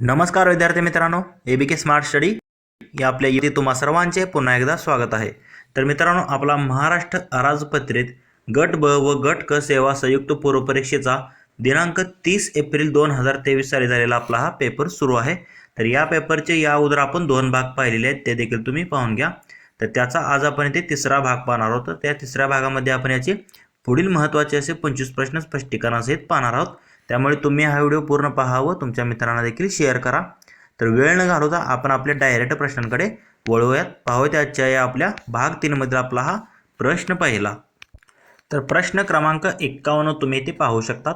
नमस्कार विद्यार्थी मित्रांनो ए बी के स्मार्ट स्टडी या आपल्या इथे तुम्हा सर्वांचे पुन्हा एकदा स्वागत आहे. तर मित्रांनो आपला महाराष्ट्र अराजपत्रित गट ब व गट क सेवा संयुक्त पूर्वपरीक्षेचा दिनांक तीस एप्रिल दोन हजार तेवीस साली झालेला आपला हा पेपर सुरू आहे. तर या पेपरचे या अगोदर आपण दोन भाग पाहिलेले आहेत ते देखील तुम्ही पाहून घ्या. तर त्याचा आज आपण इथे तिसरा भाग पाहणार आहोत. तर त्या तिसऱ्या भागामध्ये आपण याचे पुढील महत्त्वाचे असे पंचवीस प्रश्न स्पष्टीकरणासहित पाहणार आहोत. त्यामुळे तुम्ही हा व्हिडिओ पूर्ण पहा व तुमच्या मित्रांना देखील शेअर करा. तर वेळ न घालवता आपण आपल्या डायरेक्ट प्रश्नांकडे वळूयात. पाहूयात आजच्या या आपल्या भाग तीनमधील आपला हा प्रश्न पहिला. तर प्रश्न क्रमांक एक्कावन्न तुम्ही ते पाहू शकतात.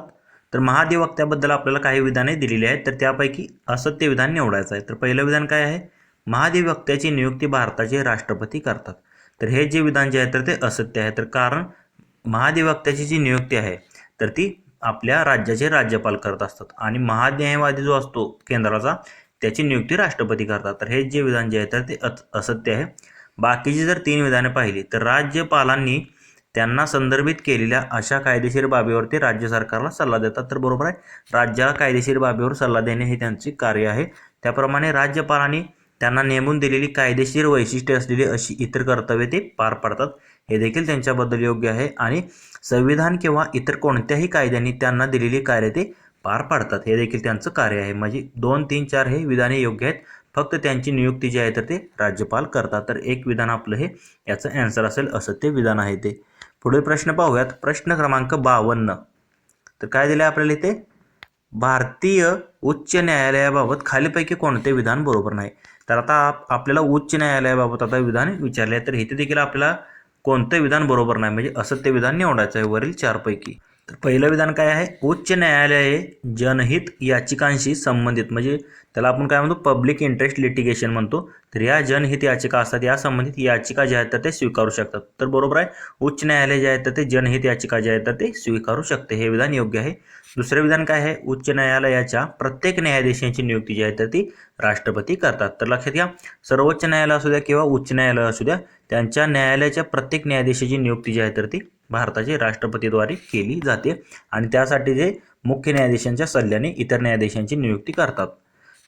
तर महाधिवक्त्याबद्दल आपल्याला काही विधाने दिलेली आहेत तर त्यापैकी असत्य विधान निवडायचं आहे. तर पहिलं विधान काय आहे? महाधिवक्त्याची नियुक्ती भारताचे राष्ट्रपती करतात. तर हे जे विधान जे आहे तर ते असत्य आहे. तर कारण महाधिवक्त्याची जी नियुक्ती आहे तर ती आपल्या राज्याचे राज्यपाल करत असतात. आणि महान्यायवादी जो असतो केंद्राचा त्याची नियुक्ती राष्ट्रपती करतात. तर हे जे विधान जे आहे तर ते असत्य आहे. बाकीची जर तीन विधाने पाहिली तर राज्यपालांनी त्यांना संदर्भित केलेल्या अशा कायदेशीर बाबीवरती राज्य सरकारला सल्ला देतात. तर बरोबर आहे राज्याला कायदेशीर बाबीवर सल्ला देणे हे त्यांचे कार्य आहे. त्याप्रमाणे राज्यपालांनी त्यांना नेमून दिलेली कायदेशीर वैशिष्ट्ये असलेली अशी इतर कर्तव्ये ते पार पाडतात. हे देखील त्यांच्याबद्दल योग्य आहे. आणि संविधान किंवा इतर कोणत्याही कायद्यांनी त्यांना दिलेली कार्य ते पार पाडतात. हे देखील त्यांचं कार्य आहे. म्हणजे दोन तीन चार हे विधाने योग्य आहेत. फक्त त्यांची नियुक्ती जी आहे तर ते राज्यपाल करतात. तर एक विधान आपलं हे याचं अँसर असेल असं ते विधान आहे ते. पुढील प्रश्न पाहूयात. प्रश्न क्रमांक बावन्न. तर काय दिलं आपल्याला इथे? भारतीय उच्च न्यायालयाबाबत खालीपैकी कोणते विधान बरोबर नाही? तर आता आप- आपल्याला उच्च न्यायालयाबाबत आता विधान विचारले आहे तर इथे देखील आपल्याला कोणतं विधान बरोबर नाही? म्हणजे असं ते विधान निवडायचं आहे वरील चारपैकी. तर पहिलं विधान काय आहे? उच्च न्यायालय हे जनहित याचिकांशी संबंधित. म्हणजे त्याला आपण काय म्हणतो? पब्लिक इंटरेस्ट लिटिगेशन म्हणतो. तर या जनहित याचिका असतात या संबंधित याचिका ज्या आहेत तर ते स्वीकारू शकतात. तर बरोबर आहे? उच्च न्यायालय जे आहेत तर ते जनहित याचिका जे आहेत तर ते स्वीकारू शकते. हे विधान योग्य आहे. दुसरे विधान काय आहे? उच्च न्यायालयाच्या प्रत्येक न्यायाधीशांची नियुक्ती जी आहे तर ती राष्ट्रपती करतात. तर लक्षात घ्या. सर्वोच्च न्यायालय असू द्या किंवा उच्च न्यायालय असू द्या त्यांच्या न्यायालयाच्या प्रत्येक न्यायाधीशाची नियुक्ती जी आहे तर ती भारताचे राष्ट्रपतीद्वारे केली जाते. आणि त्यासाठी जे मुख्य न्यायाधीशांच्या सल्ल्याने इतर न्यायाधीशांची नियुक्ती करतात.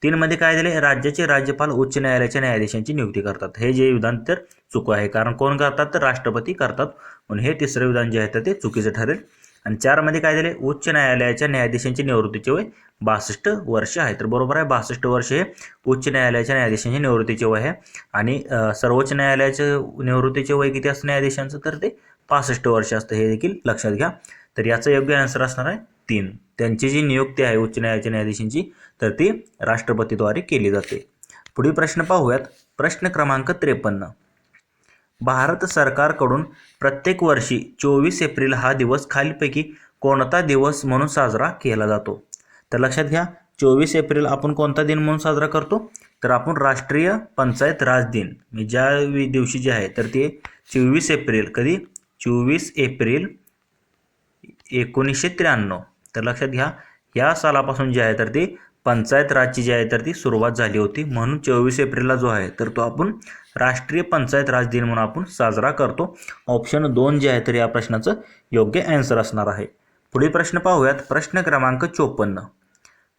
तीनमध्ये काय झाले राज्याचे राज्यपाल उच्च न्यायालयाच्या न्यायाधीशांची नियुक्ती करतात. हे जे विधान तर चुकू आहे. कारण कोण करतात? तर राष्ट्रपती करतात. म्हणून हे तिसरं विधान जे आहे तर ते चुकीचं ठरेल. आणि चारमध्ये काय झाले? उच्च न्यायालयाच्या न्यायाधीशांची निवृत्तीचे वय बासष्ट वर्ष आहे. तर बरोबर आहे बासष्ट वर्ष हे उच्च न्यायालयाच्या न्यायाधीशांची निवृत्तीचे वय आहे. आणि सर्वोच्च न्यायालयाचं निवृत्तीचे वय किती असतं न्यायाधीशांचं? तर ते पासष्ट वर्ष असतं. हे देखील लक्षात घ्या. तर याचं योग्य आन्सर असणार आहे तीन. त्यांची जी नियुक्ती आहे उच्च न्यायालयाच्या न्यायाधीशांची तर ती राष्ट्रपतीद्वारे केली जाते. पुढील प्रश्न पाहूयात. प्रश्न क्रमांक त्रेपन्न. भारत सरकारकडून प्रत्येक वर्षी चोवीस एप्रिल हा दिवस खालीलपैकी कोणता दिवस म्हणून साजरा केला जातो? तर लक्षात घ्या चोवीस एप्रिल आपण कोणता दिन म्हणून साजरा करतो? तर आपण राष्ट्रीय पंचायत राज दिन म्हणजे ज्या दिवशी जे आहे तर ते चोवीस एप्रिल कधी? चोवीस एप्रिल एकोणीसशे त्र्याण्णव. तर लक्षात घ्या या सालापासून जे आहे तर ते पंचायत राजची जी आहे तर ती सुरुवात झाली होती. म्हणून चोवीस एप्रिलला जो आहे तर तो आपण राष्ट्रीय पंचायत राज दिन म्हणून आपण साजरा करतो. ऑप्शन दोन जे आहे तर या प्रश्नाचं योग्य अँसर असणार आहे. पुढील प्रश्न पाहूयात. प्रश्न क्रमांक चोपन्न.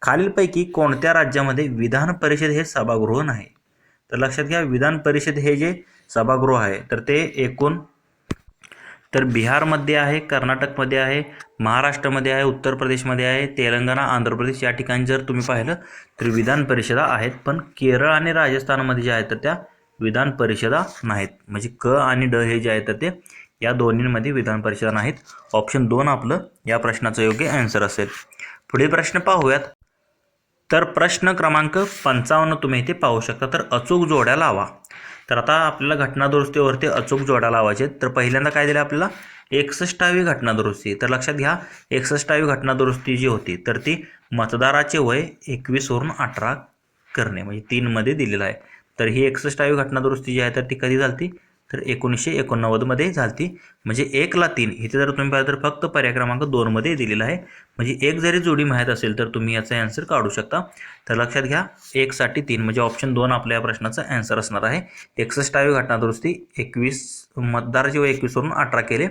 खालीलपैकी कोणत्या राज्यामध्ये विधान परिषद हे सभागृह नाही? तर लक्षात घ्या विधान परिषद हे जे सभागृह आहे तर ते एकूण तर बिहारमध्ये आहे कर्नाटकमध्ये आहे महाराष्ट्रामध्ये आहे उत्तर प्रदेशमध्ये आहे तेलंगणा आंध्र प्रदेश या ठिकाणी जर तुम्ही पाहिलं तर विधान परिषदा आहेत पण केरळ आणि राजस्थानमध्ये ज्या आहेत तर त्या विधान परिषदा नाहीत. म्हणजे क आणि ड हे जे आहेत तर ते या दोन्हींमध्ये विधान परिषदा नाहीत. ऑप्शन दोन आपलं या प्रश्नाचं योग्य आन्सर असेल. पुढील प्रश्न पाहूयात. तर प्रश्न क्रमांक पंचावन्न तुम्ही इथे पाहू शकता. तर अचूक जोड्या लावा. तर आता आपल्याला घटनादुरुस्तीवरती अचूक जोडा लावायचे आहेत. तर पहिल्यांदा काय दिलं आपल्याला? एकसष्टावी घटनादुरुस्ती. तर लक्षात घ्या एकसष्टावी घटनादुरुस्ती जी होती तर ती मतदाराचे वय एकवीसवरून अठरा करणे म्हणजे तीनमध्ये दिलेलं आहे. तर ही एकसष्टावी घटनादुरुस्ती जी आहे तर ती कधी झाली तर एकोणीसशे एकोणनव्वदमध्ये झाली म्हणजे एकला तीन. इथे जर तुम्ही पाहिलं तर फक्त पर्याय क्रमांक दोनमध्ये दिलेला आहे. म्हणजे एक जरी जोडी माहीत असेल तर तुम्ही याचा ॲन्सर काढू शकता. तर लक्षात घ्या एकसाठी तीन. म्हणजे ऑप्शन दोन आपल्या या प्रश्नाचा ॲन्सर असणार आहे. एकसष्टावी घटना दुरुस्ती एकवीस मतदार जेव्हा एकवीसवरून अठरा केले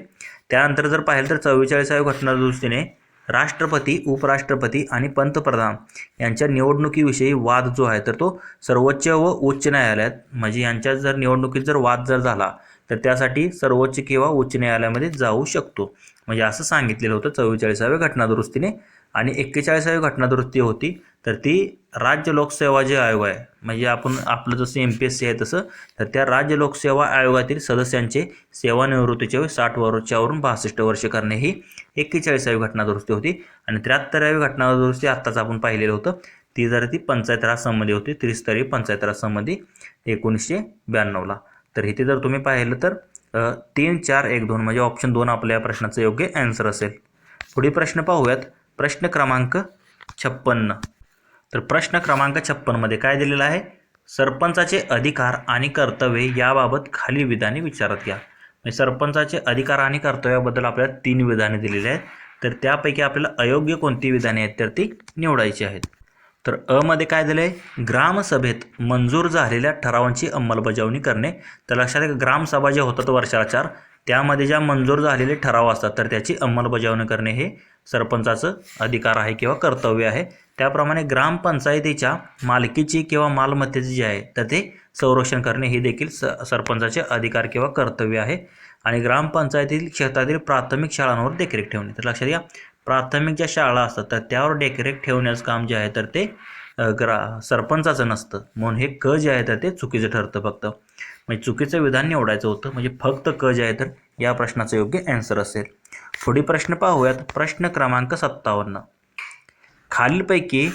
त्यानंतर जर पाहिलं तर चव्वेचाळीसाव्या घटना दुरुस्तीने राष्ट्रपती उपराष्ट्रपती आणि पंतप्रधान यांच्या निवडणुकीविषयी वाद जो आहे तर तो सर्वोच्च व उच्च न्यायालयात म्हणजे यांच्या जर निवडणुकीत जर वाद जर झाला तर त्यासाठी सर्वोच्च किंवा उच्च न्यायालयामध्ये जाऊ शकतो. म्हणजे असं सांगितलेलं होतं चव्वेचाळीसाव्या घटनादुरुस्तीने. आणि एक्केचाळीसावी घटनादुरुस्ती होती तर ती राज्य लोकसेवा जे आयोग आहे म्हणजे आपण आपलं जसं एम पी एस सी आहे तसं तर त्या राज्य लोकसेवा आयोगातील सदस्यांचे सेवानिवृत्तीच्या वेळी साठ वर्षावरून बासष्ट वर्ष करणे ही एक्केचाळीसावी घटनादुरुस्ती होती. आणि त्र्याहत्तरावी घटनादुरुस्ती आत्ताच आपण पाहिलेलं होतं. ती जर ती पंचायत राजसंबंधी होती त्रिस्तरीय पंचायत राजसंबंधी एकोणीसशे ब्याण्णवला. तर इथे जर तुम्ही पाहिलं तर तीन चार एक दोन म्हणजे ऑप्शन दोन आपल्या प्रश्नाचं योग्य ॲन्सर असेल. पुढील प्रश्न पाहूयात. प्रश्न क्रमांक छप्पन्न. तर प्रश्न क्रमांक छप्पनमध्ये काय दिलेलं आहे? सरपंचाचे अधिकार आणि कर्तव्ये याबाबत खाली विधाने विचारात घ्या. म्हणजे सरपंचाचे अधिकार आणि कर्तव्याबद्दल आपल्याला तीन विधाने दिलेली आहेत. तर त्यापैकी आपल्याला अयोग्य कोणती विधाने आहेत तर ती निवडायची आहेत. तर अ मध्ये काय दिलं आहे ग्रामसभेत मंजूर झालेल्या ठरावांची अंमलबजावणी करणे. तर लक्षात आहे ग्रामसभा ज्या होतात वर्षाला चार. त्यामध्ये ज्या मंजूर झालेले ठराव असतात तर त्याची अंमलबजावणी करणे हे सरपंचाचं अधिकार आहे किंवा कर्तव्य आहे. त्याप्रमाणे ग्रामपंचायतीच्या मालकीची किंवा मालमत्तेची जी आहे तर ते संरक्षण करणे हे देखील स सरपंचाचे अधिकार किंवा कर्तव्य आहे. आणि ग्रामपंचायतीतील क्षेत्रातील प्राथमिक शाळांवर देखरेख ठेवणे. तर लक्षात घ्या प्राथमिक ज्या शाळा असतात तर त्यावर देखरेख ठेवण्याचं काम जे आहे तर ते ग्रा सरपंचाचं नसतं. म्हणून हे क जे आहे तर ते चुकीचं ठरतं फक्त. म्हणजे चुकीचं विधान निवडायचं होतं म्हणजे फक्त क जे आहे तर या प्रश्नाचं योग्य ॲन्सर असेल. पुढे प्रश्न पाहूयात. प्रश्न क्रमांक सत्तावन्न. खालीलपैकी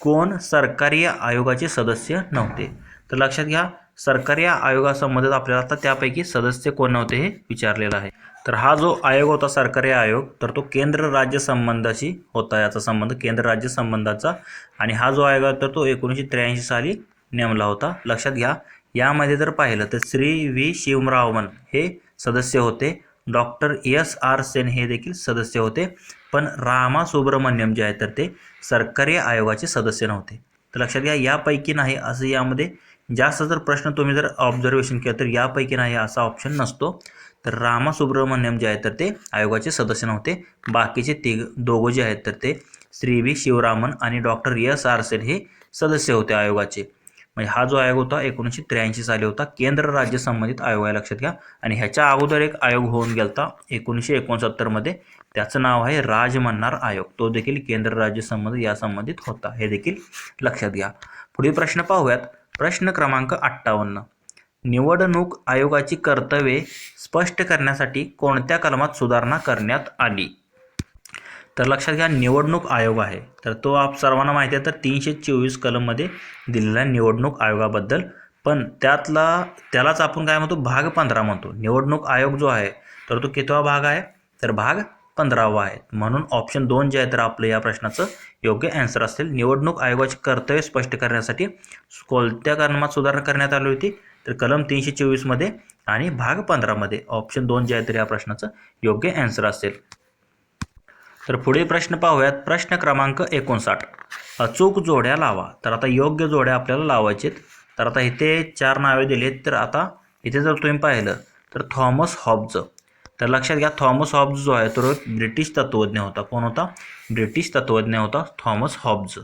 कोण सरकारी आयोगाचे सदस्य नव्हते? तर लक्षात घ्या सरकारी आयोगासंबंधित आपल्याला आता त्यापैकी सदस्य कोण नव्हते हे विचारलेलं आहे. तर हा जो आयोग होता सरकारी आयोग तर तो केंद्र राज्य संबंधाशी होता याचा संबंध केंद्र राज्य संबंधाचा. आणि हा जो आयोग आहे तर तो एकोणीसशे त्र्याऐंशी साली नेमला होता. लक्षात घ्या यामध्ये जर पाहिलं तर श्री व्ही. शिवरामन हे सदस्य होते. Doctor S. आर. सेन हे देखील सदस्य होते. पण रामा सुब्रमण्यम जे आहे तर ते सरकारी आयोगाचे सदस्य नव्हते. तर लक्षात घ्या यापैकी नाही असं यामध्ये जास्त जर प्रश्न तुम्ही जर ऑब्झर्वेशन केलं तर यापैकी नाही असा ऑप्शन नसतो. तर रामा सुब्रमण्यम जे आहेत तर ते आयोगाचे सदस्य नव्हते. बाकीचे तिघ दोघं जे आहेत तर ते श्री व्ही. शिवरामन आणि डॉक्टर एस. आर. सेन हे सदस्य होते आयोगाचे. म्हणजे हा जो आयोग होता एकोणीसशे त्र्याऐंशी साली होता. केंद्र राज्य संबंधित आयोग आहे लक्षात घ्या. आणि ह्याच्या अगोदर एक आयोग होऊन गेलता एकोणीसशे एकोणसत्तरमध्ये त्याचं नाव आहे राजमन्नार आयोग. तो देखील केंद्र राज्य संबंधित या संबंधित होता. हे देखील लक्षात घ्या. पुढील प्रश्न पाहूयात. प्रश्न क्रमांक अठ्ठावन्न. निवडणूक आयोगाची कर्तव्ये स्पष्ट करण्यासाठी कोणत्या कलमात सुधारणा करण्यात आली? तर लक्षात घ्या निवडणूक आयोग आहे. तर तो आप सर्वांना माहिती आहे तर तीनशे चोवीस कलममध्ये दिलेला आहे निवडणूक आयोगाबद्दल. पण त्यातला त्यालाच आपण काय म्हणतो भाग पंधरा म्हणतो. निवडणूक आयोग जो आहे तर तो कितवा भाग आहे? तर भाग पंधरावा आहे. म्हणून ऑप्शन दोन जे आहे तर आपलं या प्रश्नाचं योग्य ॲन्सर असेल निवडणूक आयोगाचे कर्तव्य स्पष्ट करण्यासाठी कोणत्या कलमात सुधारणा करण्यात आली होती? तर कलम तीनशे चोवीसमध्ये आणि भाग पंधरामध्ये ऑप्शन दोन जे आहे तर या प्रश्नाचं योग्य ॲन्सर असेल तर पुढील प्रश्न पाहूयात. प्रश्न क्रमांक एकोणसाठ. अचूक जोड्या लावा. तर आता योग्य जोड्या आपल्याला लावायचे तर आता इथे चार नावे दिलीत. तर आता इथे जर तुम्ही पाहिलं तर थॉमस हॉब्ज. तर लक्षात घ्या थॉमस हॉब्ज जो आहे तो एक ब्रिटिश तत्त्वज्ञ होता. कोण होता? ब्रिटिश तत्त्वज्ञ होता थॉमस हॉब्ज.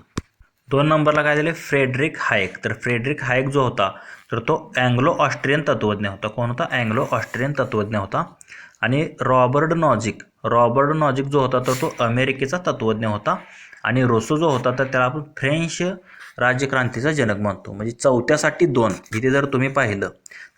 दोन नंबरला काय दिले? Friedrich Hayek. तर फ्रेडरिक हायक जो होता तर तो अँग्लो ऑस्ट्रियन तत्त्वज्ञ होता. कोण होता? अँग्लो ऑस्ट्रियन तत्त्वज्ञ होता. आणि रॉबर्ट नॉजिक. रॉबर्ट नॉजिक जो होता तर तो अमेरिकेचा तत्त्वज्ञ होता आणि रोसो जो होता तर त्याला आपण फ्रेंच राज्यक्रांतीचा जनक मानतो म्हणजे चौथ्यासाठी दोन. इथे जर तुम्ही पाहिलं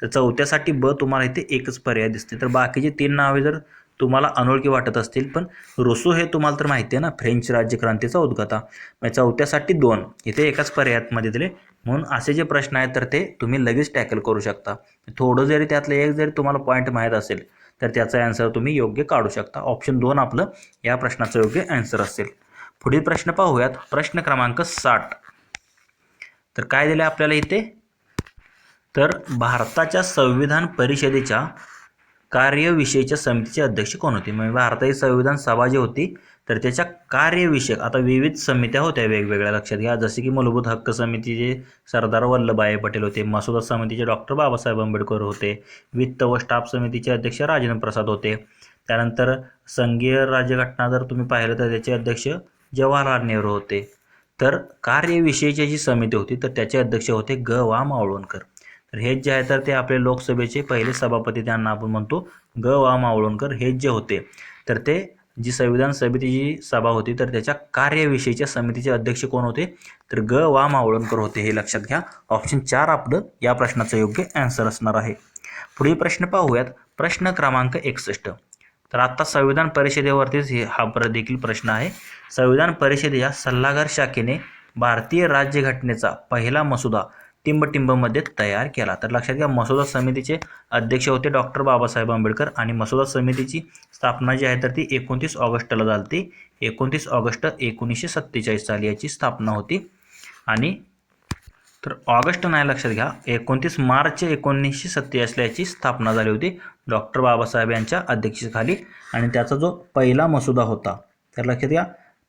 तर चौथ्यासाठी ब तुम्हाला इथे एकच पर्याय दिसते तर बाकीचे तीन नावे जर तुम्हाला अनोळखी वाटत असतील पण रोसो हे तुम्हाला तर माहिती आहे ना फ्रेंच राज्यक्रांतीचा उद्गाता म्हणजे चौथ्यासाठी दोन. इथे एकाच पर्यायामध्ये दिले. म्हणून असे जे प्रश्न आहेत तर ते तुम्ही लगेच टॅकल करू शकता. थोडं जरी त्यातलं एक जरी तुम्हाला पॉईंट माहीत असेल तर त्याचा ॲन्सर तुम्ही योग्य काढू शकता. ऑप्शन दोन आपलं या प्रश्नाचं योग्य ॲन्सर असेल. पुढील प्रश्न पाहूयात. प्रश्न क्रमांक साठ. तर काय दिलं आपल्याला इथे? तर भारताच्या संविधान परिषदेच्या कार्यविषयीच्या समितीचे अध्यक्ष कोण होते? म्हणजे भारताची संविधान सभा जी होती तर त्याच्या कार्यविषयक आता विविध समित्या होत्या वेगवेगळ्या लक्षात घ्या. जसे की मूलभूत हक्क समितीचे सरदार वल्लभभाई पटेल होते मसुदा समितीचे डॉक्टर बाबासाहेब आंबेडकर होते वित्त व स्टाफ समितीचे अध्यक्ष राजेंद्र प्रसाद होते. त्यानंतर संघीय राज्यघटना जर तुम्ही पाहिलं तर त्याचे अध्यक्ष जवाहरलाल नेहरू होते. तर कार्यविषयीची जी समिती होती तर त्याचे अध्यक्ष होते ग. वा. मावळणकर तर हेच जे आहे तर ते आपले लोकसभेचे पहिले सभापती त्यांना आपण म्हणतो ग. वा. मावळणकर हेच जे होते. तर ते जी संविधान समितीची सभा होती तर त्याच्या कार्यविषयीच्या समितीचे अध्यक्ष कोण होते? तर ग. वा. मावळणकर होते. हे लक्षात घ्या. ऑप्शन चार आपलं या प्रश्नाचं योग्य ॲन्सर असणार आहे. पुढील प्रश्न पाहूयात. प्रश्न क्रमांक एकसष्ट. तर आत्ता संविधान परिषदेवरतीच हे हा प्र देखील प्रश्न आहे. संविधान परिषदेच्या सल्लागार शाखेने भारतीय राज्यघटनेचा पहिला मसुदा टिंबटिंबमध्ये तयार केला. तर लक्षात घ्या मसुदा समितीचे अध्यक्ष होते डॉक्टर बाबासाहेब आंबेडकर आणि मसुदा समितीची स्थापना जी आहे तर ती एकोणतीस ऑगस्टला झालती. एकोणतीस ऑगस्ट एकोणीसशे सत्तेचाळीस साली याची स्थापना होती. आणि तर ऑगस्ट नाही लक्षात घ्या. एकोणतीस मार्च एकोणीसशे सत्तेचाळीसला याची स्थापना झाली होती. डॉक्टर बाबासाहेब यांच्या अध्यक्षतेखाली. आणि त्याचा जो पहिला मसुदा होता तर लक्षात घ्या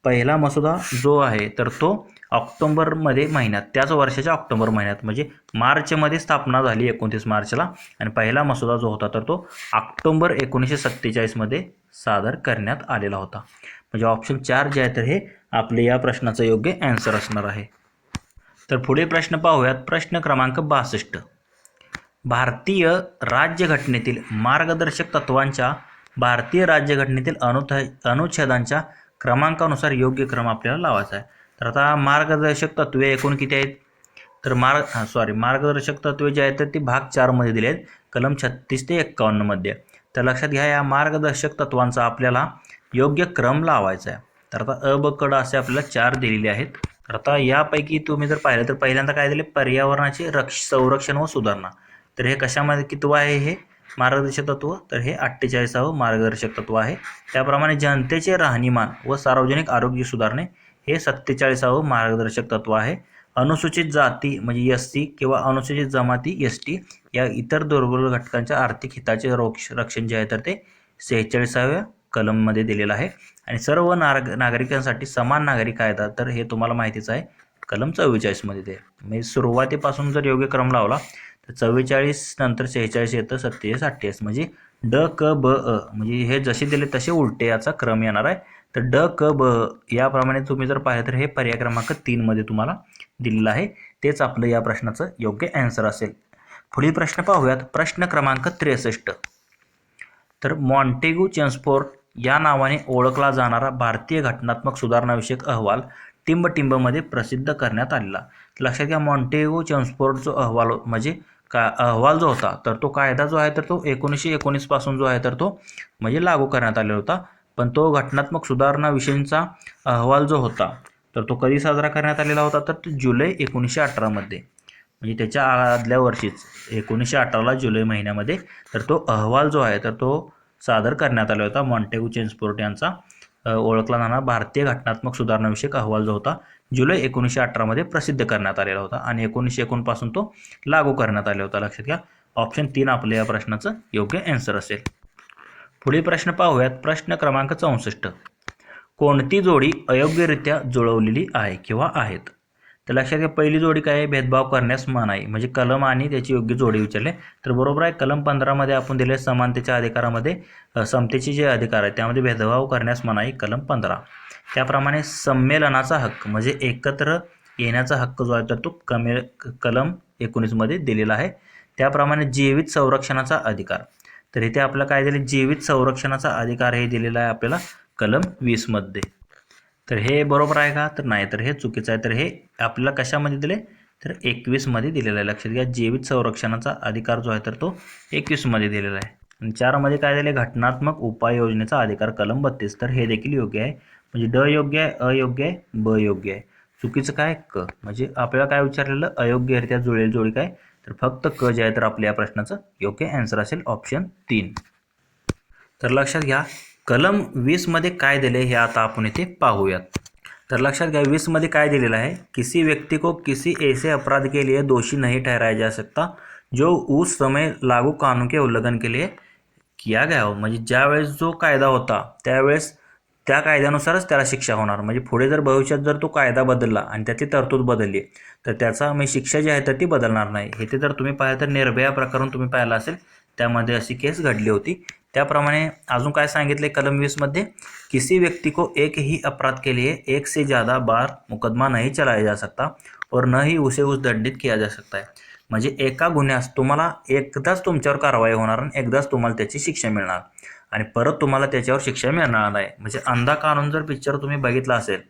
पहिला मसुदा जो आहे तर तो ऑक्टोंबरमध्ये महिन्यात त्याच वर्षाच्या ऑक्टोबर महिन्यात म्हणजे मार्चमध्ये स्थापना झाली एकोणतीस मार्चला. आणि पहिला मसुदा जो होता तर तो ऑक्टोंबर एकोणीसशे सत्तेचाळीसमध्ये सादर करण्यात आलेला होता. म्हणजे ऑप्शन चार जे आहे तर हे आपले या प्रश्नाचं योग्य ॲन्सर असणार आहे. तर पुढे प्रश्न पाहूयात. प्रश्न क्रमांक बासष्ट. भारतीय राज्यघटनेतील मार्गदर्शक तत्वांच्या भारतीय राज्यघटनेतील अनुथ अनुच्छेदांच्या क्रमांकानुसार योग्य क्रम आपल्याला लावायचा आहे. तर आता मार्गदर्शक तत्वे एकूण किती आहेत? तर मार्ग हां सॉरी मार्गदर्शक तत्वे जे आहेत ते भाग चारमध्ये दिले आहेत. कलम छत्तीस ते एक्कावन्नमध्ये तर लक्षात घ्या या मार्गदर्शक तत्वांचा आपल्याला योग्य क्रम लावायचा आहे. तर आता अ ब असे आपल्याला चार दिलेले आहेत. तर आता यापैकी तुम्ही जर पाहिलं तर पहिल्यांदा काय दिले? पर्यावरणाचे रक्ष संरक्षण व सुधारणा. तर हे कशामध्ये कितवं आहे हे? मार्गदर्शक तत्व. तर हे अठ्ठेचाळीसावं मार्गदर्शक तत्व आहे. त्याप्रमाणे जनतेचे राहणीमान व सार्वजनिक आरोग्य सुधारणे हे सत्तेचाळीसावं मार्गदर्शक तत्व आहे. अनुसूचित जाती म्हणजे एस सी किंवा अनुसूचित जमाती एस टी या इतर दुर्बल घटकांच्या आर्थिक हिताचे रोक्ष रक्षण जे आहे तर ते सेहेचाळीसाव्या कलममध्ये दिलेलं आहे. आणि सर्व नाग नागरिकांसाठी समान नागरिक कायदा तर हे तुम्हाला माहितीच आहे. कलम चव्वेचाळीसमध्ये ते. म्हणजे सुरुवातीपासून जर योग्य क्रम लावला तर चव्वेचाळीस नंतर सेहेचाळीस येतं सत्तेचाळीस अठ्ठेचाळीस. म्हणजे ड क ब अ. म्हणजे हे जसे दिले तसे उलटे याचा क्रम येणार आहे. तर ड क ब याप्रमाणे तुम्ही जर पाहिलं तर हे पर्याय क्रमांक तीनमध्ये तुम्हाला दिलेलं आहे. तेच आपलं या प्रश्नाचं योग्य ॲन्सर असेल. पुढील प्रश्न पाहूयात. प्रश्न क्रमांक त्रेसष्ट. तर मॉन्टेगू चेन्सफोर्ट या नावाने ओळखला जाणारा भारतीय घटनात्मक सुधारणाविषयक अहवाल टिंबटिंबमध्ये प्रसिद्ध करण्यात आलेला. लक्षात घ्या मॉन्टेगो चेन्सफोर्ट जो अहवाल म्हणजे का अहवाल जो होता तर तो कायदा जो आहे तर तो एकोणीसशे एकोणीसपासून जो आहे तर तो म्हणजे लागू करण्यात आलेला होता. पण तो घटनात्मक सुधारणाविषयींचा अहवाल जो होता तर तो कधी साजरा करण्यात आलेला होता? तर तो जुलै एकोणीसशे अठरामध्ये म्हणजे त्याच्या आदल्या वर्षीच एकोणीसशे अठराला जुलै महिन्यामध्ये तर तो अहवाल जो आहे तर तो सादर करण्यात आला होता. मॉन्टेगू चेन्सपोर्ट यांचा ओळखला जाणारा भारतीय घटनात्मक सुधारणाविषयक अहवाल जो होता जुलै एकोणीसशे अठरामध्ये प्रसिद्ध करण्यात आलेला होता आणि एकोणीसशे एकोणपासून तो लागू करण्यात आला होता. लक्षात घ्या ऑप्शन तीन आपल्या या प्रश्नाचं योग्य ॲन्सर असेल. पुढील प्रश्न पाहूयात. प्रश्न क्रमांक चौसष्ट. कोणती जोडी अयोग्यरित्या जुळवलेली आहे किंवा आहेत? तर लक्षात घ्या पहिली जोडी काय आहे? भेदभाव करण्यास मनाई म्हणजे कलम आणि त्याची योग्य जोडी विचारले. तर बरोबर आहे कलम पंधरामध्ये आपण दिले समानतेच्या अधिकारामध्ये समतेचे जे अधिकार आहे त्यामध्ये भेदभाव करण्यास मनाई कलम पंधरा. त्याप्रमाणे संमेलनाचा हक्क म्हणजे एकत्र येण्याचा हक्क जो आहे तर तो कमे कलम एकोणीसमध्ये दिलेला आहे. त्याप्रमाणे जीवित संरक्षणाचा अधिकार. तर इथे आपल्याला काय दिले जीवित संरक्षणाचा अधिकार हे दिलेला आहे आपल्याला कलम वीसमध्ये तर हे बरोबर आहे का? तर नाही तर हे चुकीचं आहे. तर हे आपल्याला कशामध्ये दिले? तर एकवीसमध्ये दिलेलं आहे. लक्षात घ्या जीवित संरक्षणाचा अधिकार जो आहे तर तो एकवीसमध्ये दिलेला आहे. आणि चारमध्ये काय झाले? घटनात्मक उपाययोजनेचा अधिकार कलम बत्तीस. तर हे देखील योग्य आहे. म्हणजे ड योग्य आहे अयोग्य आहे ब योग्य आहे. चुकीचं काय क? म्हणजे आपल्याला काय विचारलेलं? अयोग्यरित्या जुळेल जोडी काय? तर फक्त क जे आहे तर आपल्या या प्रश्नाचं योग्य ॲन्सर असेल ऑप्शन तीन. तर लक्षात घ्या कलम वीसमध्ये काय दिले हे आता आपण इथे पाहूयात. तर लक्षात घ्या वीसमध्ये काय दिलेलं आहे? किसी व्यक्ती को किसी ऐसे अपराध के लिए दोषी नहीं ठहराया जा सकता जो उस समय लागू कानून के उल्लंघन के लिए किया गया हो. म्हणजे ज्यावेळेस जो कायदा होता त्यावेळेस त्या कायद्यानुसारच त्याला शिक्षा होणार. म्हणजे पुढे जर भविष्यात जर तो कायदा बदलला आणि त्याची तरतूद बदलली तर त्याचा म्हणजे शिक्षा जी आहे तर ती बदलणार नाही. हे ते जर तुम्ही पाहिलं तर निर्भया प्रकरण तुम्ही पाहिलं असेल त्यामध्ये अशी केस घडली होती. त्याप्रमाणे अजून काय सांगितले कलम वीसमध्ये किसी व्यक्ती को एक ही अपराध के लिए एक से ज़्यादा बार मुकदमा नहीं चलाया जा सकता और न ही उसे उस दंडित किया जा सकता है. म्हणजे एका गुन्ह्यास तुम्हाला एकदाच तुमच्यावर कारवाई होणार आणि एकदाच तुम्हाला त्याची शिक्षा मिळणार. आणि परत तुम्हाला त्याच्यावर शिक्षा मिळणार नाही. म्हणजे अंधा कानून जर पिक्चर तुम्ही बघितला असेल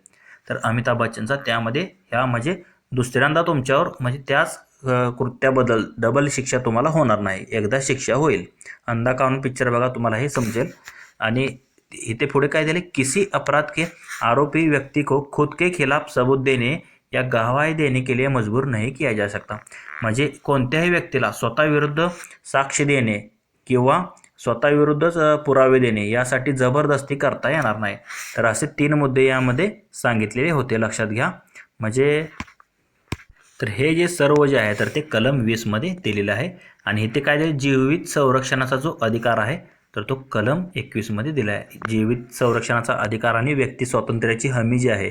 तर अमिताभ बच्चनचा त्यामध्ये ह्या म्हणजे दुसऱ्यांदा तुमच्यावर म्हणजे त्याच कृत्याबद्दल डबल शिक्षा तुम्हाला होणार नाही. एकदा शिक्षा होईल. अंधा कानून पिक्चर बघा तुम्हाला हे समजेल. आणि इथे पुढे काय दिले? किसी अपराध के आरोपी व्यक्ति को खुद के खिलाफ सबूत देणे या गवाही देणे के लिए मजबूर नाही किया जा सकता. म्हणजे कोणत्याही व्यक्तीला स्वतःविरुद्ध साक्ष देणे किंवा स्वतःविरुद्धच पुरावे देणे यासाठी जबरदस्ती करता येणार नाही. तर असे तीन मुद्दे यामध्ये सांगितलेले होते लक्षात घ्या. म्हणजे तर हे जे सर्व जे आहे तर ते कलम वीसमध्ये दिलेलं आहे. आणि इथे काय दिले? जीवित संरक्षणाचा जो अधिकार आहे तर तो कलम एकवीसमध्ये दिला आहे. जीवित संरक्षणाचा अधिकार आणि व्यक्ती स्वातंत्र्याची हमी जी आहे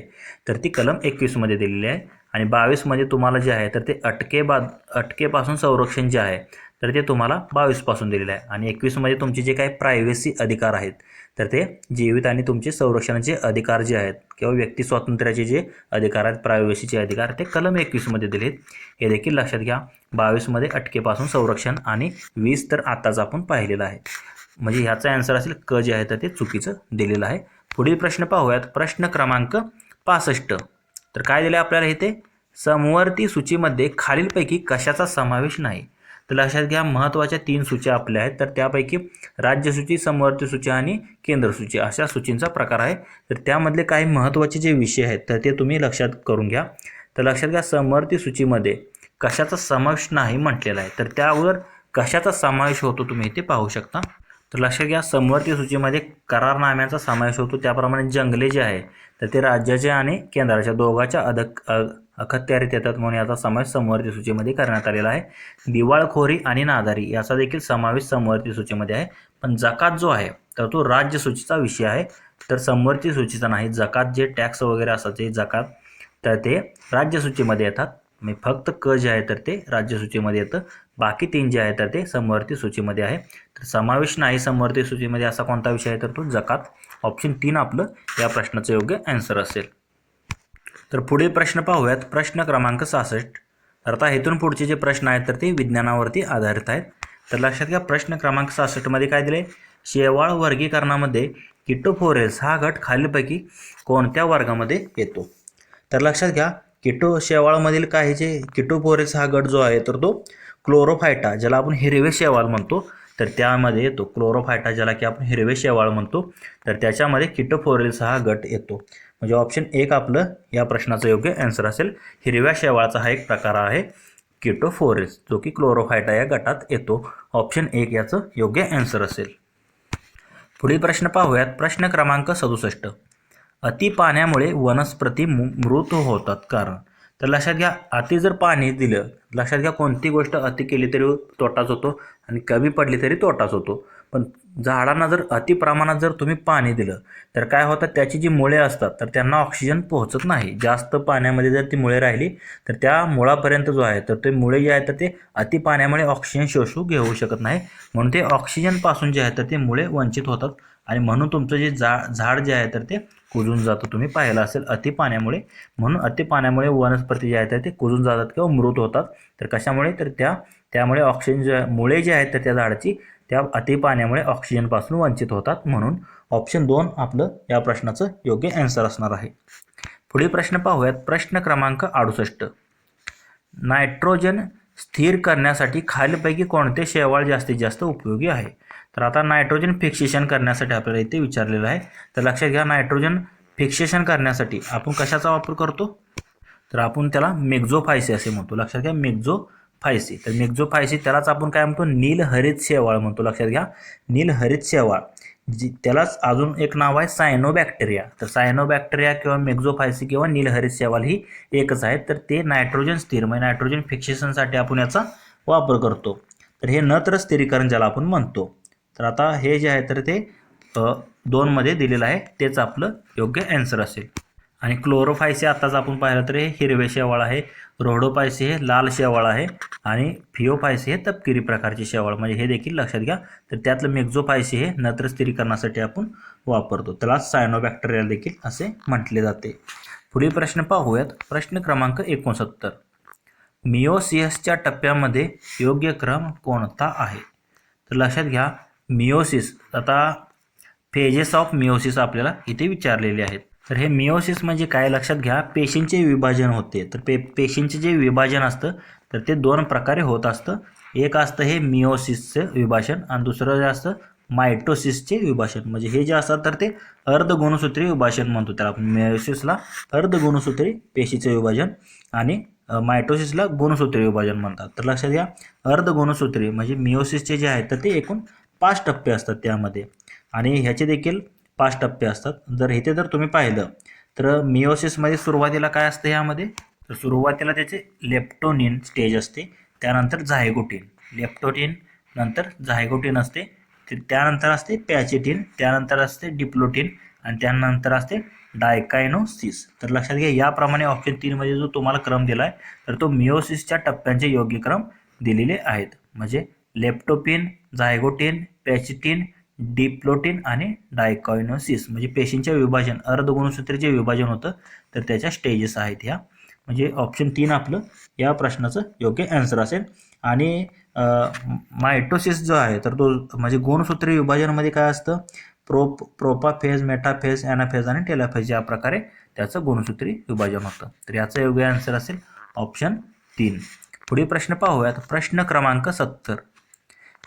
तर ती कलम एकवीसमध्ये दिलेली आहे. आणि बावीसमध्ये तुम्हाला जे आहे तर ते अटके बाद अटकेपासून संरक्षण जे आहे तर ते तुम्हाला बावीसपासून दिलेलं आहे. आणि एकवीसमध्ये तुमचे जे काही प्रायव्हसी अधिकार आहेत तर ते जीवित आणि तुमचे संरक्षणाचे अधिकार जे आहेत किंवा व्यक्ती स्वातंत्र्याचे जे अधिकार आहेत प्रायव्हसीचे अधिकार ते कलम एकवीसमध्ये दिलेत. हे देखील लक्षात घ्या बावीसमध्ये अटकेपासून संरक्षण आणि वीस तर आताच आपण पाहिलेलं आहे. म्हणजे ह्याचा ॲन्सर असेल क जे आहे तर ते चुकीचं दिलेलं आहे. पुढील प्रश्न पाहूयात. प्रश्न क्रमांक पासष्ट. तर काय दिलं आपल्याला इथे? समवर्ती सूचीमध्ये खालीलपैकी कशाचा समावेश नाही? तर लक्षात घ्या महत्त्वाच्या तीन सूच्या आपल्या आहेत. तर त्यापैकी राज्यसूची समवर्ती सूची आणि केंद्र सूची अशा सूचींचा प्रकार आहे. तर त्यामधले काही महत्त्वाचे जे विषय आहेत तर ते तुम्ही लक्षात करून घ्या. तर लक्षात घ्या समवर्ती सूचीमध्ये कशाचा समावेश नाही म्हटलेला आहे. तर त्यावर कशाचा समावेश होतो तुम्ही इथे पाहू शकता. तर लक्षात घ्या समवर्ती सूचीमध्ये करारनाम्याचा समावेश होतो. त्याप्रमाणे जंगले जे आहे तर ते राज्याच्या आणि केंद्राच्या दोघाच्या अधक अ- अखत्यारीत येतात म्हणून याचा समावेश समवर्ती सूचीमध्ये करण्यात आलेला आहे. दिवाळखोरी आणि नादारी याचा देखील समावेश समवर्ती सूचीमध्ये आहे. पण जकात जो आहे तर तो राज्य सूचीचा विषय आहे. तर समवर्ती सूचीचा नाही जकात जे टॅक्स वगैरे असतात ते जकात तर ते राज्य सूचीमध्ये येतात. मी फक्त क जे आहे तर ते राज्य सूचीमध्ये येतं. बाकी तीन जे आहे तर ते समवर्ती सूचीमध्ये आहे. तर समावेश नाही समवर्ती सूचीमध्ये असा कोणता विषय आहे तर तो जकात. ऑप्शन तीन आपलं या प्रश्नाचं योग्य आन्सर असेल. तर पुढील प्रश्न पाहूयात. प्रश्न क्रमांक सहासष्ट. तर आता इथून पुढचे जे प्रश्न आहेत तर ते विज्ञानावरती आधारित आहेत. तर लक्षात घ्या प्रश्न क्रमांक सहासष्टमध्ये काय दिले शेवाळ वर्गीकरणामध्ये किटोफोरेल्स हा गट खालीलपैकी कोणत्या वर्गामध्ये येतो? तर लक्षात घ्या किटो शेवाळमधील काही जे किटोफोरेल्स हा गट जो आहे तर तो क्लोरोफायटा ज्याला आपण हिरवे शेवाळ म्हणतो तर त्यामध्ये येतो. क्लोरोफायटा ज्याला की आपण हिरवे शेवाळ म्हणतो तर त्याच्यामध्ये किटोफोरेल्स हा गट येतो. म्हणजे ऑप्शन एक आपलं या प्रश्नाचं योग्य आन्सर असेल. हिरव्या शेवाळाचा हा एक प्रकार आहे. किटोफोरेस जो की क्लोरोफायटा या गटात येतो. ऑप्शन एक याचं योग्य आन्सर असेल. पुढील प्रश्न पाहूयात. प्रश्न क्रमांक सदुसष्ट. अति पाण्यामुळे वनस्पती मृत होतात. कारण तर लक्षात घ्या अति जर पाणी दिलं लक्षात घ्या कोणती गोष्ट अति केली तरी तोटाच होतो आणि कमी पडली तरी तोटाच होतो. पण झाडांना जर अति प्रमाणात जर तुम्ही पाणी दिलं तर काय होतं? त्याची जी मुळे असतात तर त्यांना ऑक्सिजन पोहोचत नाही. जास्त पाण्यामध्ये जर ती मुळे राहिली तर त्या मुळापर्यंत जो आहे तर ते मुळे जे आहे तर ते अति पाण्यामुळे ऑक्सिजन शोषू घेऊ शकत नाही. म्हणून ते ऑक्सिजनपासून जे आहे तर ते मुळे वंचित होतात. आणि म्हणून तुमचं जे झा झाड जे आहे तर ते कुजून जातं. तुम्ही पाहिलं असेल अति पाण्यामुळे. म्हणून अति पाण्यामुळे वनस्पती जे आहेत तर ते कुजून जातात किंवा मृत होतात. तर कशामुळे? तर त्या त्यामुळे ऑक्सिजन जे मुळे जे आहेत तर त्या झाडाची त्या अति पाण्यामुळे ऑक्सिजनपासून वंचित होतात म्हणून ऑप्शन दोन आपलं या प्रश्नाचं योग्य ॲन्सर असणार आहे. पुढील प्रश्न पाहूयात. प्रश्न क्रमांक अडुसष्ट. नायट्रोजन स्थिर करण्यासाठी खालीलपैकी कोणते शेवाळ जास्तीत जास्त उपयोगी आहे? तर आता नायट्रोजन फिक्सेशन करण्यासाठी आपल्याला इथे विचारलेलं आहे. तर लक्षात घ्या नायट्रोजन फिक्सेशन करण्यासाठी आपण कशाचा वापर करतो? तर आपण त्याला मेक्झोफायसी असे म्हणतो. लक्षात घ्या फायसी. तर मेक्झोफायसी त्यालाच आपण काय म्हणतो? नीलहरित शेवाळ म्हणतो. लक्षात घ्या. नीलहरित शेवाळ. जी त्यालाच अजून एक नाव आहे सायनोबॅक्टेरिया तर सायनोबॅक्टेरिया किंवा मेक्झोफायसी किंवा नीलहरित शेवाळ ही एकच आहे तर ते नायट्रोजन स्थिर म्हणजे नायट्रोजन फिक्सेशनसाठी आपण याचा वापर करतो. तर हे नत्र स्थिरीकरण ज्याला आपण म्हणतो. तर आता हे जे आहे तर ते दोनमध्ये दिलेलं आहे. तेच आपलं योग्य आन्सर असेल. आणि क्लोरोफायसी आत्ताच आपण पाहिलं तर हे हिरवे शेवाळ आहे रोडोपायसे हे लाल शेवाळ आहे आणि फिओफायसी हे तपकिरी प्रकारचे शेवाळ. म्हणजे हे देखील लक्षात घ्या. तर त्यातलं मेक्झोफायसी हे नत्र स्थिरीकरणासाठी आपण वापरतो. त्याला सायनोबॅक्टेरिया देखील असे म्हटले जाते. पुढील प्रश्न पाहूयात. प्रश्न क्रमांक एकोणसत्तर. मिओसियसच्या टप्प्यामध्ये योग्य क्रम कोणता आहे? तर लक्षात घ्या मिओसिस आता फेजेस ऑफ मिओसिस आपल्याला इथे विचारलेले आहेत. तर हे मिओसिस म्हणजे काय? लक्षात घ्या पेशींचे विभाजन होते. तर पे पेशींचे जे विभाजन असतं तर ते दोन प्रकारे होत असतं. एक असतं हे मिओसिसचं विभाजन आणि दुसरं जे असतं मायटोसिसचे विभाषण म्हणजे हे जे असतात तर ते अर्धगुणसूत्री विभाषण म्हणतो त्याला आपण. मिओसिसला अर्धगुणसूत्री पेशीचे विभाजन आणि मायटोसिसला गुणसूत्री विभाजन म्हणतात. तर लक्षात घ्या अर्धगुणसूत्री म्हणजे मिओसिसचे जे आहेत तर ते एकूण पाच टप्पे असतात त्यामध्ये. आणि ह्याचे देखील पाच टप्पे असतात. जर इथे जर तुम्ही पाहिलं तर मिओसिसमध्ये सुरुवातीला काय असतं यामध्ये? तर सुरुवातीला त्याचे लेप्टोनिन स्टेज असते त्यानंतर झायगोटिन. लेप्टोटिन नंतर झायगोटिन असते त्यानंतर असते पॅचेटिन त्यानंतर असते डिप्लोटिन आणि त्यानंतर असते डायकायनोसिस तर लक्षात घ्या याप्रमाणे ऑप्शन तीनमध्ये जो तुम्हाला क्रम दिला आहे तर तो मिओसिसच्या टप्प्यांचे योग्य क्रम दिलेले आहेत. म्हणजे लेप्टोपिन झायगोटिन पॅचिटिन डिप्लोटिन आणि डायकॉयनोसिस म्हणजे पेशींचे विभाजन अर्धगुणसूत्रीचे विभाजन होतं तर त्याच्या स्टेजेस आहेत ह्या. म्हणजे ऑप्शन तीन आपलं या प्रश्नाचं योग्य आन्सर असेल. आणि मायटोसिस जो आहे तर तो म्हणजे गुणसूत्री विभाजनामध्ये काय असतं? प्रोप प्रोपाफेज मेटाफेज ॲनाफेज आणि टेलाफेज या प्रकारे त्याचं गुणसूत्री विभाजन होतं. तर याचं योग्य आन्सर असेल ऑप्शन तीन. पुढील प्रश्न पाहूयात. प्रश्न क्रमांक सत्तर.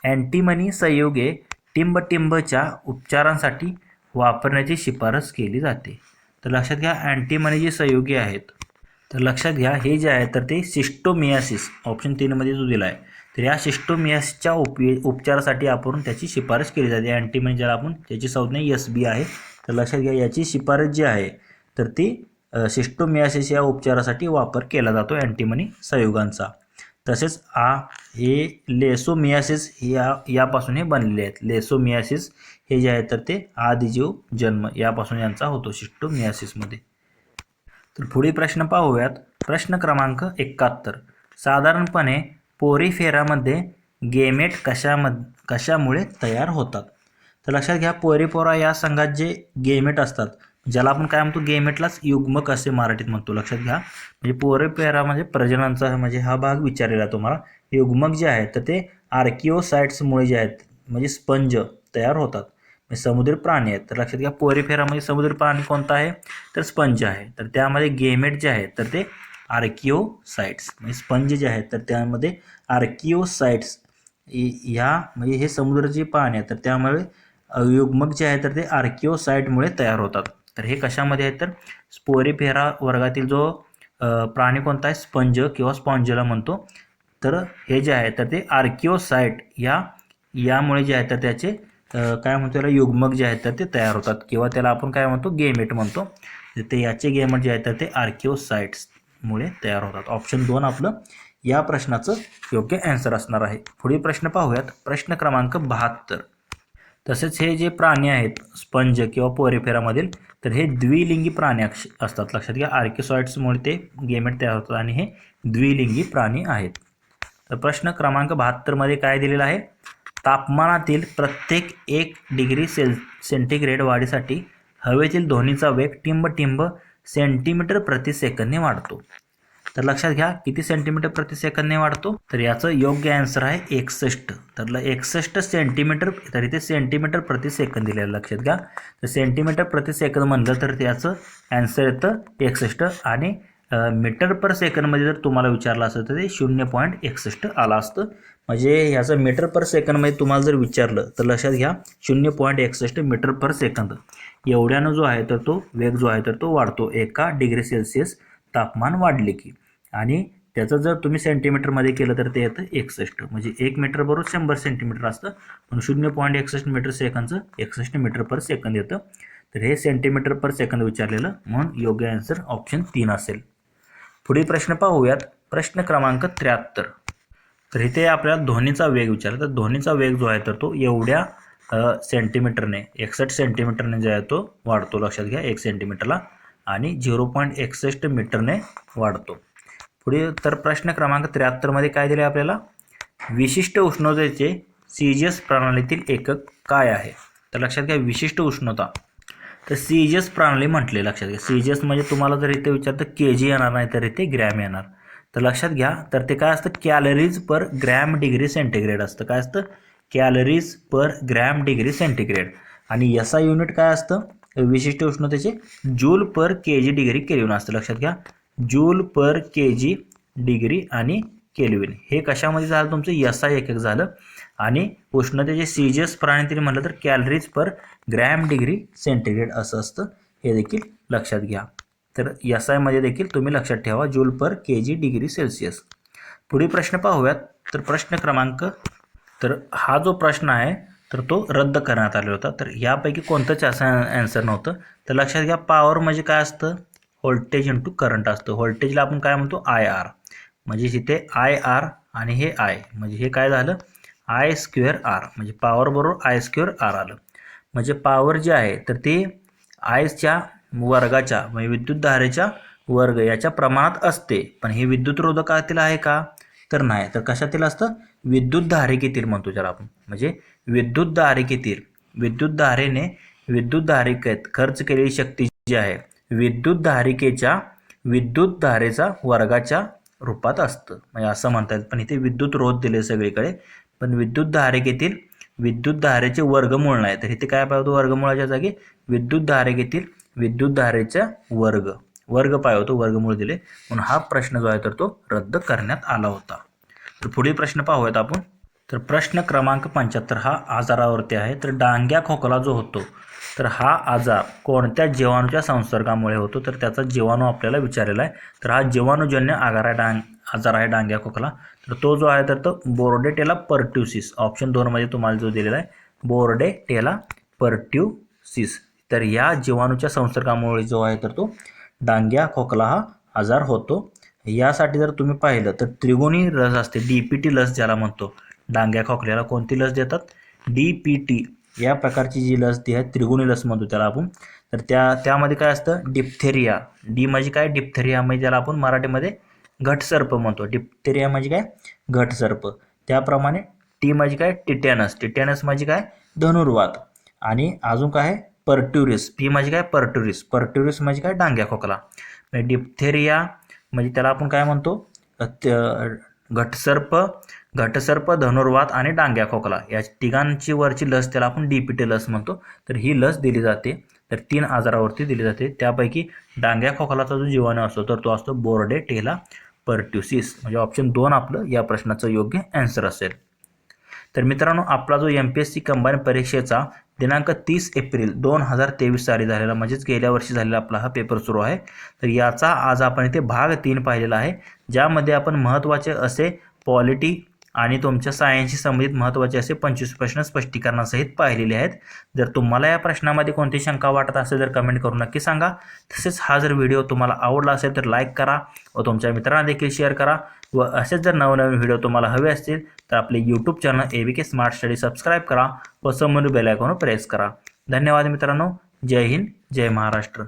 अँटीमनी संयुगे टिंबटिंबच्या उपचारांसाठी वापरण्याची शिफारस केली जाते. तर लक्षात घ्या अँटीमनी जी सहयोगी आहेत. तर लक्षात घ्या हे जे आहे तर ते सिस्टोमियासिस ऑप्शन तीनमध्ये जो दिला आहे तर या सिस्टोमियासच्या उपये उपचारासाठी आपण त्याची शिफारस केली जाते. अँटीमनी ज्याला आपण त्याची संज्ञा एस बी आहे. तर लक्षात घ्या याची शिफारस जी आहे तर ती सिस्टोमियासिस या उपचारासाठी वापर केला जातो अँटीमनी सहयोगांचा. तसेच आ हे लेसोमियासिस या यापासून हे बनलेले आहेत. लेसोमियासिस हे जे आहे तर ते आदिजीव जन्म यापासून यांचा होतो शिष्टोमियासिसमध्ये तर पुढील प्रश्न पाहूयात. प्रश्न क्रमांक एकाहत्तर. साधारणपणे पोरीफेरामध्ये गेमेट कशामध कशामुळे तयार होतात? तर लक्षात घ्या पोरीपोरा या संघात जे गेमेट असतात ज्याला आपण काय म्हणतो गेमेटलाच युग्मक असे मराठीत म्हणतो. लक्षात घ्या. म्हणजे पोरीपेरा म्हणजे प्रजननचा म्हणजे हा भाग विचारलेला तुम्हाला. युग्मक जे आहेत तर ते आर्किओसाइट्समुळे जे आहेत म्हणजे स्पंज तयार होतात. म्हणजे समुद्र प्राणी आहेत. तर लक्षात घ्या पोरीफेरामध्ये म्हणजे समुद्र प्राणी कोणता आहे? तर स्पंज आहे. तर त्यामध्ये गेमेट जे आहेत तर ते आर्किओसाइट्स म्हणजे स्पंज जे आहेत तर त्यामध्ये आर्किओसाइट्स ह्या म्हणजे हे समुद्राचे पाणी आहेत तर त्यामुळे युग्मक जे आहे तर ते आर्किओसाइटमुळे तयार होतात. तर हे कशामध्ये आहेत तर? स्पोरीफेरा वर्गातील जो प्राणी कोणता आहे? स्पंज किंवा स्पॉन्जला म्हणतो. तर हे जे आहे तर ते आर्किओसाईट या यामुळे जे आहे तर त्याचे काय म्हणतो त्याला युग्मक जे आहेत तर ते तयार होतात. किंवा त्याला आपण काय म्हणतो? गेमेट म्हणतो. ते याचे गेमेट जे आहेत तर ते आर्किओसाईट्समुळे तयार होतात. ऑप्शन दोन आपलं या प्रश्नाचं योग्य ॲन्सर असणार आहे. पुढील प्रश्न पाहूयात. प्रश्न क्रमांक बहात्तर. तसेच हे जे प्राणी आहेत स्पंज किंवा पोरेफेरामधील तर हे द्विलिंगी प्राणी अक्ष- असतात. लक्षात घ्या आर्किसॉइड्समुळे ते गेमेट तयार होतात आणि हे द्विलिंगी प्राणी आहेत. तर प्रश्न क्रमांक बहात्तरमध्ये काय दिलेला आहे? तापमानातील प्रत्येक एक डिग्री सेल सेंटीग्रेड वाढीसाठी हवेतील ध्वनीचा वेग टिंब टिंब सेंटीमीटर प्रति सेकंदने वाढतो. तर लक्षात घ्या किती सेंटीमीटर प्रति सेकंदने वाढतो? तर याचं योग्य आन्सर आहे एकसष्ट. तर एकसष्ट सेंटीमीटर तर इथे सेंटीमीटर प्रति सेकंद दिलेलं लक्षात घ्या. तर सेंटीमीटर प्रति सेकंद म्हणलं तर त्याचं आन्सर येतं एकसष्ट आणि मीटर पर सेकंदमध्ये जर तुम्हाला विचारलं असतं तर ते शून्य पॉईंट एकसष्ट आलं असतं. म्हणजे ह्याचं मीटर पर सेकंदमध्ये तुम्हाला जर विचारलं तर लक्षात घ्या शून्य पॉईंट एकसष्ट मीटर पर सेकंद एवढ्यानं जो आहे तर तो वेग जो आहे तर तो वाढतो एका डिग्री सेल्सिअस तापमान वाढले की. आणि त्याचं जर तुम्ही सेंटीमीटरमध्ये केलं तर ते येतं एकसष्ट. म्हणजे एक मीटर बरोबर शंभर सेंटीमीटर असतं. म्हणून शून्य पॉईंट एकसष्ट मीटर सेकंदचं एकसष्ट मीटर पर सेकंद येतं. तर हे सेंटीमीटर पर सेकंद विचारलेलं. म्हणून योग्य आन्सर ऑप्शन तीन असेल. पुढील प्रश्न पाहूयात. प्रश्न क्रमांक त्र्याहत्तर. तर इथे आपल्याला ध्वनीचा वेग विचारला. तर ध्वनीचा वेग जो आहे तर तो एवढ्या सेंटीमीटरने एकसष्ट सेंटीमीटरने जो आहे तो वाढतो. लक्षात घ्या एक सेंटीमीटरला आणि झिरो पॉईंट एकसष्ट मीटरने वाढतो. पुढे तर प्रश्न क्रमांक त्र्याहत्तरमध्ये काय दिले आपल्याला? विशिष्ट उष्णतेचे सीजियस प्रणालीतील एकक काय आहे? तर लक्षात घ्या विशिष्ट उष्णता. तर सीजियस प्रणाली म्हटले लक्षात घ्या. सीजियस म्हणजे तुम्हाला जर इथे विचारतं के जी येणार नाही तर इथे ग्रॅम येणार. तर लक्षात घ्या तर ते काय असतं? Calories per gram degree centigrade असतं. काय असतं? Calories per gram degree centigrade. आणि यसा युनिट काय असतं? विशिष्ट उष्णतेचे joule per K G degree kelvin असतं. लक्षात घ्या. Joule per K G degree आणि केल्विन हे कशामध्ये झालं? तुमचं यस आय एक झालं. आणि उष्णतेचे सीजस प्राणी म्हटलं तर calories per gram degree centigrade असं असतं. हे देखील लक्षात घ्या. तर एस आयमध्ये देखील तुम्ही लक्षात ठेवा joule per K G degree Celsius. पुढील प्रश्न पाहूयात. तर प्रश्न क्रमांक तर हा जो प्रश्न आहे तर तो रद्द करण्यात आलेला होता. तर यापैकी कोणतंच असं ॲन्सर नव्हतं. तर लक्षात घ्या पॉवर म्हणजे काय असतं? व्होल्टेज इंटू करंट असतं. व्होल्टेजला आपण काय म्हणतो? आय आर म्हणजे इथे आय आर आणि हे आय म्हणजे हे काय झालं? आय स्क्वेअर आर म्हणजे पॉवर बरोबर आय स्क्वेअर आर आलं. म्हणजे पॉवर जे आहे तर ते आयच्या वर्गाच्या म्हणजे विद्युतधारेच्या वर्ग याच्या प्रमाणात असते. पण हे विद्युत रोधकातील आहे का? तर नाही. तर कशातील असतं? विद्युत किती म्हणतो ज्याला आपण? म्हणजे विद्युत धारिकेतील विद्युत धारेने विद्युत धारिकेत खर्च केलेली शक्ती जी आहे विद्युत धारिकेच्या विद्युत धारेचा वर्गाच्या रूपात असतं. म्हणजे असं म्हणता येईल. पण इथे विद्युत रोध दिले सगळीकडे. पण विद्युत धारिकेतील विद्युत धारेचे वर्गमूळ नाही. तर इथे काय पाहिजे वर्गमूळाच्या जागी? विद्युत धारिकेतील विद्युत धारेचा वर्ग. वर्ग पाहिजे होतो वर्गमूळ दिले. म्हणून हा प्रश्न जो आहे तर तो रद्द करण्यात आला होता. तर पुढील प्रश्न पाहूयात आपण. तर प्रश्न क्रमांक पंच्याहत्तर हा आजारावरती आहे. तर डांग्या खोकला जो होतो तर हा आजार कोणत्या जीवाणूच्या संसर्गामुळे होतो? तर त्याचा जीवाणू आपल्याला विचारलेला आहे. तर हा जीवाणूजन्य आगार आहे डांग आजार आहे डांग्या खोकला. तर तो जो आहे तर तो बोर्डेटेला पर्ट्युसिस ऑप्शन दोनमध्ये तुम्हाला जो दिलेला आहे बोर्डेटेला पर्ट्युसिस. तर या जीवाणूच्या संसर्गामुळे जो आहे तर तो डांग्या खोकला हा आजार होतो. यासाठी जर तुम्ही पाहिलं तर त्रिगुणी लस असते डी पी टी लस ज्याला म्हणतो. डांग्या खोकल्याला कोणती लस देतात? डी पी टी या प्रकारची जी लस ती आहे त्रिगुणी लस म्हणतो त्याला आपण. तर त्या त्यामध्ये काय असतं? डिप्थेरिया डी म्हणजे काय? डिप्थेरिया म्हणजे ज्याला आपण मराठीमध्ये घटसर्प म्हणतो. डिप्थेरिया म्हणजे काय? घटसर्प. त्याप्रमाणे टी म्हणजे काय? टिटॅनस टिटॅनस म्हणजे काय? धनुर्वात. आणि अजून काय आहे? पर्ट्युरिस पी म्हणजे काय? पर्ट्युरिस पर्ट्युरिस म्हणजे काय? डांग्या खोकला. म्हणजे डिप्थेरिया म्हणजे त्याला आपण काय म्हणतो? घटसर्प घटसर्प धनुर्वात आणि डांग्या खोकला या तिघांची वरची लस त्याला आपण डी पी टी लस म्हणतो. तर ही लस दिली जाते. तर तीन आजारावरती दिली जाते. त्यापैकी डांग्या खोकलाचा जो जीवाणू असतो तर तो असतो बोर्डे टेला पर्ट्युसिस. म्हणजे ऑप्शन दोन आपलं या प्रश्नाचं योग्य ॲन्सर असेल. तर मित्रांनो आपला जो M P S C combine परीक्षेचा दिनांक तीस एप्रिल दोन हजार तेवीस साली झालेला म्हणजेच गेल्या वर्षी झालेला आपला हा पेपर सुरू आहे. तर याचा आज आपण इथे भाग तीन पाहिलेला आहे. ज्यामध्ये आपण महत्त्वाचे असे पॉलिटी आणि तुमच्या सायन्सशी संबंधित महत्त्वाचे असे पंचवीस प्रश्न स्पष्टीकरणासहित पाहिलेले आहेत. जर तुम्हाला या प्रश्नामध्ये कोणती शंका वाटत असेल तर कमेंट करून नक्की सांगा. तसेच हा जर व्हिडिओ तुम्हाला आवडला असेल तर लाईक करा व तुमच्या मित्रांना देखील शेअर करा व असेच जर नवनवीन व्हिडिओ तुम्हाला हवे असतील तर आपले YouTube channel A B K smart study subscribe करा व समोर बेल प्रेस करा. धन्यवाद मित्रांनो. जय हिंद जय महाराष्ट्र.